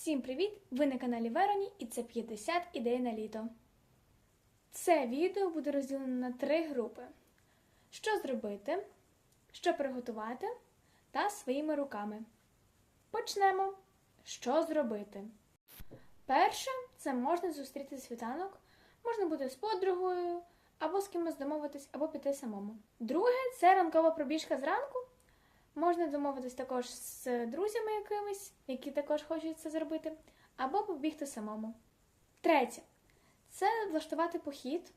Всім привіт! Ви на каналі Вероні і це 50 ідей на літо. Це відео буде розділено на три групи: що зробити, що приготувати та своїми руками. Почнемо. Що зробити? Перше, це можна зустріти світанок, можна бути з подругою, або з кимось домовитись, або піти самому. Друге, це ранкова пробіжка зранку. Можна домовитись також з друзями якимись, які також хочуть це зробити, або побігти самому. Третє це влаштувати похід,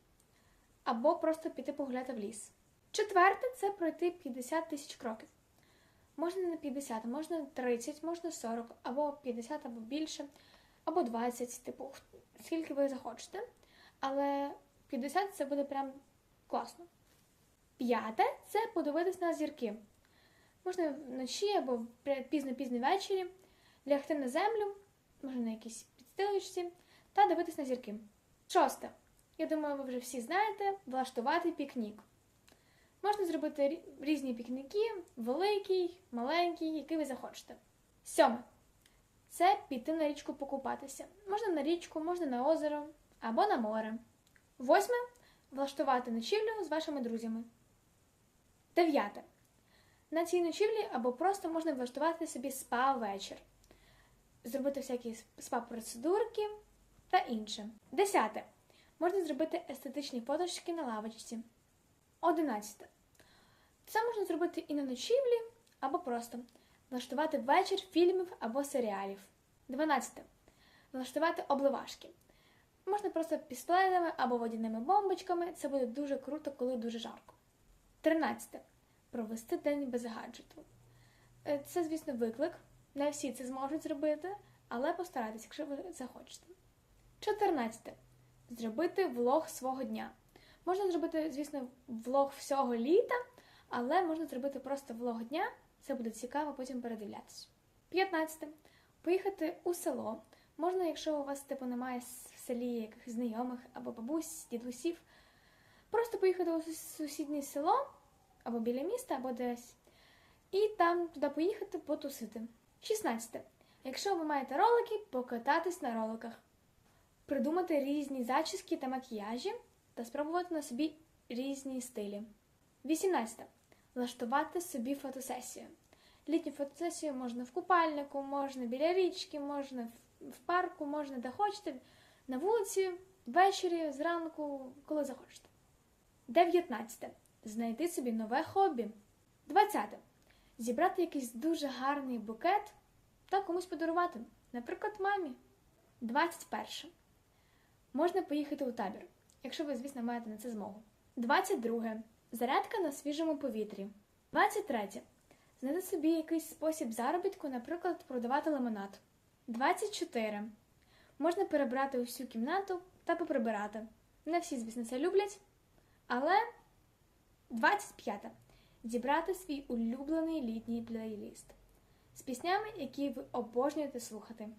або просто піти погуляти в ліс. Четверте це пройти 50 тисяч кроків. Можна не 50, можна 30, можна 40, або 50, або більше, або 20, типу, скільки ви захочете. Але 50 це буде прям класно. П'яте це подивитись на зірки. Можна вночі або пізно-пізно ввечері лягти на землю, можна на якійсь підстилочці, та дивитись на зірки. Шосте. Я думаю, ви вже всі знаєте, влаштувати пікнік. Можна зробити різні пікніки, великий, маленький, який ви захочете. Сьоме. Це піти на річку покупатися. Можна на річку, можна на озеро або на море. Восьме влаштувати ночівлю з вашими друзями. Дев'яте. На цій ночівлі або просто можна влаштувати собі спа-вечір, зробити всякі спа-процедурки та інше. Десяте. Можна зробити естетичні фоточки на лавочці. Одинадцяте. Це можна зробити і на ночівлі, або просто влаштувати вечір фільмів або серіалів. Дванадцяте. Влаштувати обливашки. Можна просто пістолетами або водяними бомбочками. Це буде дуже круто, коли дуже жарко. Тринадцяте провести день без гаджету. Е, Це, звісно, виклик. Не всі це зможуть зробити, але постарайтесь, якщо ви захочете. 14. Зробити влог свого дня. Можна зробити, звісно, влог всього літа, але можна зробити просто влог дня. Це буде цікаво потім передивлятися. 15. Поїхати у село. Можна, якщо у вас типу немає в селі якихось знайомих або бабусь, дідусів, просто поїхати у сусіднє село або біля міста, або десь. І там туди поїхати потусити. 16. Якщо ви маєте ролики, покататись на роликах. Придумати різні зачіски та макіяжі та спробувати на собі різні стилі. 18. Влаштувати собі фотосесію. Літню фотосесію можна в купальнику, можна біля річки, можна в- парку, можна де хочете, на вулиці, ввечері, зранку, коли захочете. 19. Знайти собі нове хобі. 20. Зібрати якийсь дуже гарний букет та комусь подарувати, наприклад, мамі. 21. Можна поїхати у табір, якщо ви, звісно, маєте на це змогу. 22. Зарядка на свіжому повітрі. 23. Знайти собі якийсь спосіб заробітку, наприклад, продавати лимонад. 24. Можна перебрати усю кімнату та поприбирати. Не всі, звісно, це люблять, але 25. Зібрати свій улюблений літній плейліст з піснями, які ви обожнюєте слухати.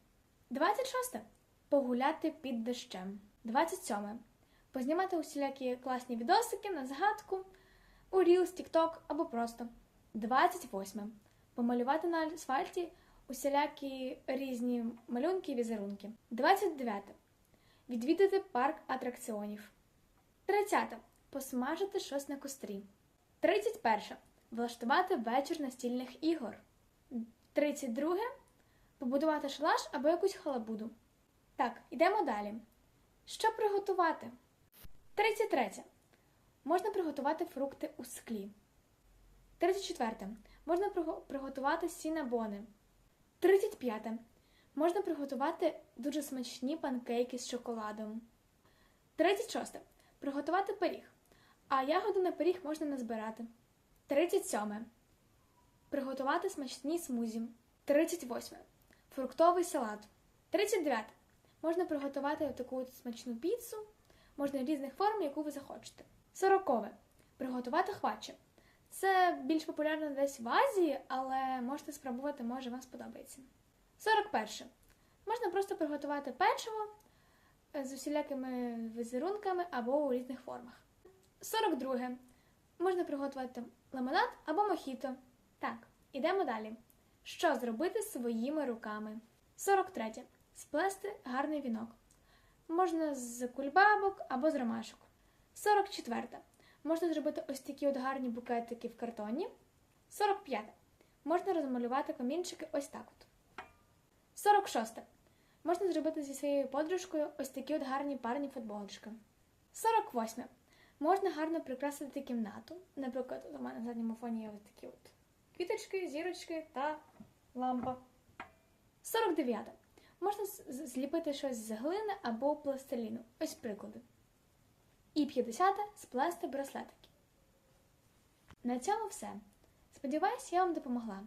26. Погуляти під дощем. 27. Познімати усілякі класні відосики на згадку у Reels, TikTok або просто. 28. Помалювати на асфальті усілякі різні малюнки і візерунки. 29. Відвідати парк атракціонів. 30. Посмажити щось на кострі. 31. Влаштувати вечір настільних ігор. 32. Побудувати шалаш або якусь халабуду. Так, йдемо далі. Що приготувати? 33. Можна приготувати фрукти у склі. 34. Можна приготувати сінабони. 35. Можна приготувати дуже смачні панкейки з шоколадом. 36. Приготувати пиріг. А ягоду на пиріг можна назбирати. 37. Приготувати смачні смузі. 38. Фруктовий салат. 39. Можна приготувати таку смачну піцу. Можна різних форм, яку ви захочете. 40. Приготувати хваче. Це більш популярно десь в Азії, але можете спробувати, може вам сподобається. 41. Можна просто приготувати печиво е, з усілякими візерунками або у різних формах. 42. Можна приготувати лимонад або мохіто. Так, ідемо далі. Що зробити своїми руками? 43. Сплести гарний вінок. Можна з кульбабок або з ромашок. 44. Можна зробити ось такі от гарні букетики в картоні. 45. Можна розмалювати камінчики ось так от. 46. Можна зробити зі своєю подружкою ось такі от гарні парні футболочки. 48. Можна гарно прикрасити кімнату. Наприклад, у мене на задньому фоні є ось такі от квіточки, зірочки та лампа. 49. Можна зліпити щось з глини або пластиліну. Ось приклади. І 50. Сплести браслетики. На цьому все. Сподіваюсь, я вам допомогла.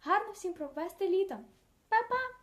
Гарно всім провести літо. Па-па!